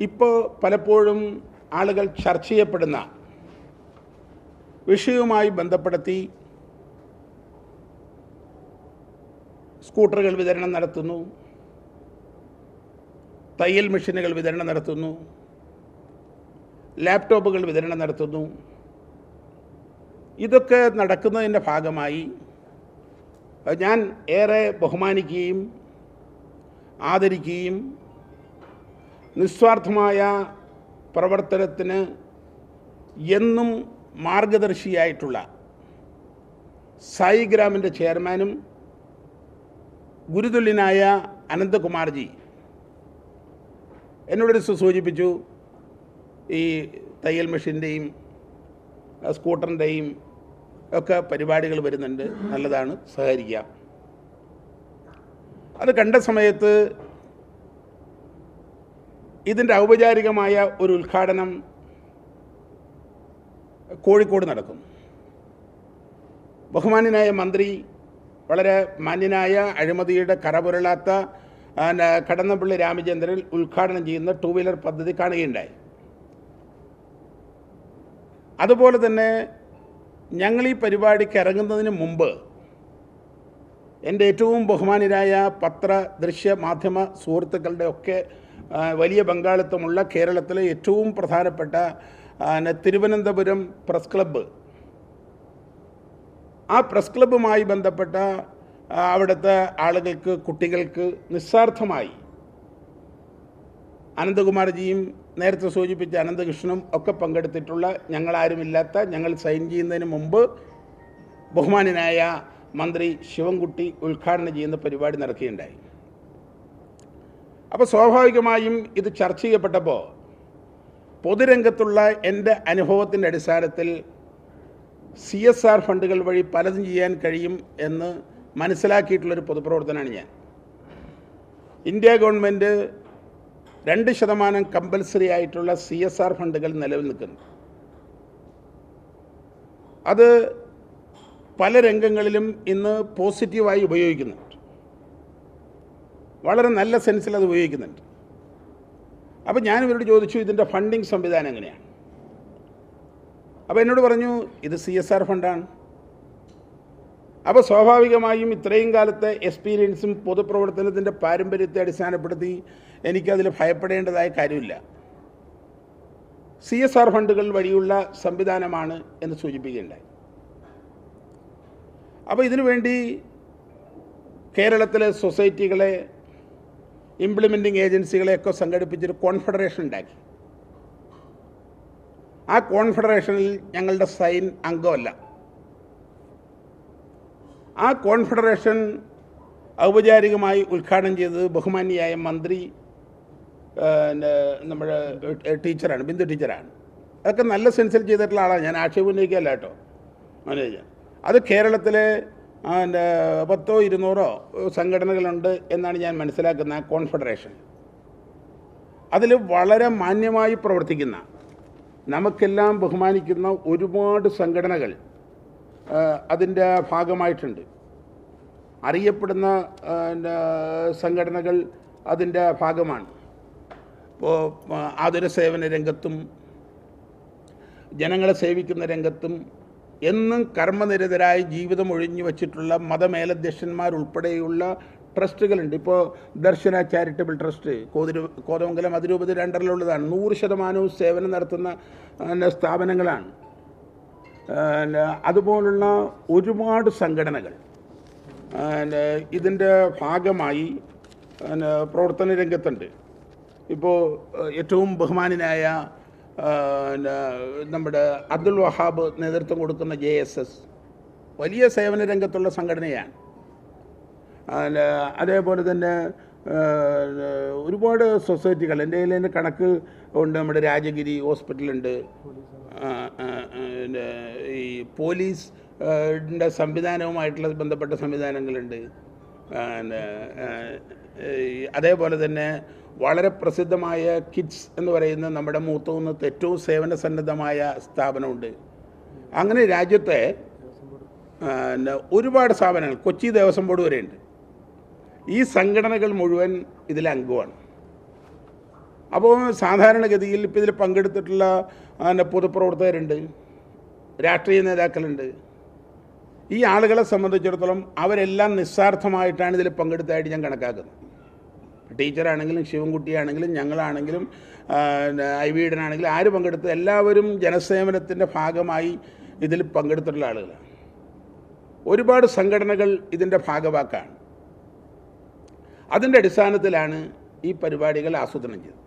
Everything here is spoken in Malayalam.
ഇപ്പോൾ പലപ്പോഴും ആളുകൾ ചർച്ച ചെയ്യപ്പെടുന്ന വിഷയവുമായി ബന്ധപ്പെടുത്തി സ്കൂട്ടറുകൾ വിതരണം നടത്തുന്നു തയ്യൽ മെഷീനുകൾ വിതരണം നടത്തുന്നു ലാപ്ടോപ്പുകൾ വിതരണം നടത്തുന്നു. ഇതൊക്കെ നടക്കുന്നതിന്റെ ഭാഗമായി ഞാൻ ഏറെ ബഹുമാനിക്കുകയും ആദരിക്കുകയും നിസ്വാർത്ഥമായ പ്രവർത്തനത്തിന് എന്നും മാർഗദർശിയായിട്ടുള്ള സായിഗ്രാമിന്റെ ചെയർമാനും ഗുരുതുല്യനായ അനന്തകുമാർജി എന്നോടൊരു സൂചിപ്പിച്ചു. ഈ തയ്യൽ മെഷീന്റെയും സ്കൂട്ടറിന്റെയും ഒക്കെ പരിപാടികൾ വരുന്നുണ്ട്. നല്ലതാണ്. സഹകരിക്കാം. അത് കണ്ട സമയത്ത് ഇതിന്റെ ഔപചാരികമായ ഒരു ഉദ്ഘാടനം കോഴിക്കോട് നടക്കും. ബഹുമാന്യനായ മന്ത്രി വളരെ മാന്യനായ അഴിമതിയുടെ കറപുരളാത്ത കടന്നപ്പള്ളി രാമചന്ദ്രൻ ഉദ്ഘാടനം ചെയ്യുന്ന ടൂ വീലർ പദ്ധതി കാണുകയുണ്ടായി. അതുപോലെ തന്നെ ഞങ്ങൾ ഈ പരിപാടിക്ക് ഇറങ്ങുന്നതിന് മുമ്പ് എന്റെ ഏറ്റവും ബഹുമാനരായ പത്ര ദൃശ്യ മാധ്യമ സുഹൃത്തുക്കളുടെ ഒക്കെ വലിയ പങ്കാളിത്തമുള്ള കേരളത്തിലെ ഏറ്റവും പ്രധാനപ്പെട്ട തിരുവനന്തപുരം പ്രസ് ക്ലബ്ബ്. ആ പ്രസ് ക്ലബ്ബുമായി ബന്ധപ്പെട്ട അവിടുത്തെ ആളുകൾക്ക് കുട്ടികൾക്ക് നിസ്വാർത്ഥമായി അനന്തകുമാർജിയും നേരത്തെ സൂചിപ്പിച്ച അനന്തകൃഷ്ണനും ഒക്കെ പങ്കെടുത്തിട്ടുള്ള ഞങ്ങളാരുമില്ലാത്ത ഞങ്ങൾ സൈൻ ചെയ്യുന്നതിന് മുമ്പ് ബഹുമാനനായ മന്ത്രി ശിവൻകുട്ടി ഉദ്ഘാടനം ചെയ്യുന്ന പരിപാടി നടക്കുകയുണ്ടായി. അപ്പോൾ സ്വാഭാവികമായും ഇത് ചർച്ച ചെയ്യപ്പെട്ടപ്പോൾ പൊതുരംഗത്തുള്ള എന്റെ അനുഭവത്തിന്റെ അടിസ്ഥാനത്തിൽ സി എസ് ആർ ഫണ്ടുകൾ വഴി പലതും ചെയ്യാൻ കഴിയും എന്ന് മനസ്സിലാക്കിയിട്ടുള്ളൊരു പൊതുപ്രവർത്തനമാണ് ഞാൻ. ഇന്ത്യ ഗവൺമെന്റ് രണ്ട് ശതമാനം കമ്പൽസറി ആയിട്ടുള്ള സി എസ് ആർ ഫണ്ടുകൾ നിലവിൽ നിൽക്കുന്നു. അത് പല രംഗങ്ങളിലും ഇന്ന് പോസിറ്റീവായി ഉപയോഗിക്കുന്നുണ്ട് വളരെ നല്ല സെൻസിൽ അത് ഉപയോഗിക്കുന്നുണ്ട്. അപ്പോൾ ഞാൻ ഇവരോട് ചോദിച്ചു ഇതിന്റെ ഫണ്ടിങ് സംവിധാനം എങ്ങനെയാണ്? അപ്പോൾ എന്നോട് പറഞ്ഞു ഇത് സി എസ് ആർ ഫണ്ടാണ് അപ്പോൾ സ്വാഭാവികമായും ഇത്രയും കാലത്തെ എക്സ്പീരിയൻസും പൊതുപ്രവർത്തനത്തിന്റെ പാരമ്പര്യത്തെ അടിസ്ഥാനപ്പെടുത്തി എനിക്കതിൽ ഭയപ്പെടേണ്ടതായ കാര്യമില്ല. സി എസ് ആർ ഫണ്ടുകൾ വഴിയുള്ള സംവിധാനമാണ് എന്ന് സൂചിപ്പിക്കുകയുണ്ടായി അപ്പോൾ ഇതിനുവേണ്ടി കേരളത്തിലെ സൊസൈറ്റികളെ ഇംപ്ലിമെന്റിംഗ് ഏജൻസികളെയൊക്കെ സംഘടിപ്പിച്ചൊരു കോൺഫെഡറേഷൻ ഉണ്ടാക്കി. ആ കോൺഫെഡറേഷനിൽ ഞങ്ങളുടെ സൈൻ അംഗമല്ല. ആ കോൺഫെഡറേഷൻ ഔപചാരികമായി ഉദ്ഘാടനം ചെയ്തത് ബഹുമാനിയായ മന്ത്രി നമ്മുടെ ടീച്ചറാണ് ബിന്ദു ടീച്ചറാണ്. അതൊക്കെ നല്ല സെൻസിൽ ചെയ്തിട്ടുള്ള ആളാണ്. ഞാൻ ആക്ഷേപം ഉന്നയിക്കുകയല്ല കേട്ടോ മനോജ്. അത് കേരളത്തിലെ ന- പത്തോ ഇരുന്നൂറോ സംഘടനകളുണ്ട് എന്നാണ് ഞാൻ മനസ്സിലാക്കുന്ന കോൺഫെഡറേഷൻ. അതിൽ വളരെ മാന്യമായി പ്രവർത്തിക്കുന്ന നമുക്കെല്ലാം ബഹുമാനിക്കുന്ന ഒരുപാട് സംഘടനകൾ അതിന്റെ ഭാഗമായിട്ടുണ്ട്. അറിയപ്പെടുന്ന സംഘടനകൾ അതിന്റെ ഭാഗമാണ്. ഇപ്പോൾ ആതുര സേവന രംഗത്തും ജനങ്ങളെ സേവിക്കുന്ന രംഗത്തും എന്നും കർമ്മനിരതരായി ജീവിതം ഒഴിഞ്ഞു വച്ചിട്ടുള്ള മതമേലധ്യക്ഷന്മാരുൾപ്പെടെയുള്ള ട്രസ്റ്റുകളുണ്ട്. ഇപ്പോൾ ദർശന ചാരിറ്റബിൾ ട്രസ്റ്റ് കോതിരു കോതമംഗലം അതിരൂപത രണ്ടറിലുള്ളതാണ് നൂറ് ശതമാനവും സേവനം നടത്തുന്ന സ്ഥാപനങ്ങളാണ്. അതുപോലുള്ള ഒരുപാട് സംഘടനകൾ. ഇതിന്റെ ഭാഗമായി പ്രവർത്തന രംഗത്തുണ്ട്. ഇപ്പോൾ ഏറ്റവും ബഹുമാനായ നമ്മുടെ അബ്ദുൽ വഹാബ് നേതൃത്വം കൊടുക്കുന്ന ജെ എസ് എസ്. വലിയ സേവന രംഗത്തുള്ള സംഘടനയാണ്. അതേപോലെ തന്നെ ഒരുപാട് സൊസൈറ്റികൾ എന്റെ കയ്യിൽ എന്റെ കണക്ക് ഉണ്ട് നമ്മുടെ രാജഗിരി ഹോസ്പിറ്റലുണ്ട്. ഈ പോലീസ് സംവിധാനവുമായിട്ടുള്ള ബന്ധപ്പെട്ട സംവിധാനങ്ങളുണ്ട്. അതേപോലെ തന്നെ വളരെ പ്രസിദ്ധമായ കിഡ്സ് എന്ന് പറയുന്ന നമ്മുടെ മൂത്തകുന്നത്ത് ഏറ്റവും സേവന സന്നദ്ധമായ സ്ഥാപനമുണ്ട്. അങ്ങനെ രാജ്യത്തെ ഒരുപാട് സ്ഥാപനങ്ങൾ കൊച്ചി ദേവസ്വം ബോർഡ് വരെയുണ്ട്. ഈ സംഘടനകൾ മുഴുവൻ ഇതിൽ അംഗമാണ്. അപ്പോൾ സാധാരണഗതിയിൽ ഇപ്പോൾ ഇതിൽ പങ്കെടുത്തിട്ടുള്ള പൊതുപ്രവർത്തകരുണ്ട് രാഷ്ട്രീയ നേതാക്കളുണ്ട്. ഈ ആളുകളെ സംബന്ധിച്ചിടത്തോളം അവരെല്ലാം നിസ്സാർത്ഥമായിട്ടാണ് ഇതിൽ പങ്കെടുത്തതായിട്ട് ഞാൻ കണക്കാക്കുന്നത് ടീച്ചറാണെങ്കിലും ശിവൻകുട്ടിയാണെങ്കിലും ഞങ്ങളാണെങ്കിലും ഐ വീടനാണെങ്കിലും ആര് പങ്കെടുത്തത് എല്ലാവരും ജനസേവനത്തിന്റെ ഭാഗമായി ഇതിൽ പങ്കെടുത്തിട്ടുള്ള ആളുകളാണ്. ഒരുപാട് സംഘടനകൾ ഇതിന്റെ ഭാഗവാക്കാണ്. അതിന്റെ അടിസ്ഥാനത്തിലാണ് ഈ പരിപാടികൾ ആസൂത്രണം ചെയ്തത്.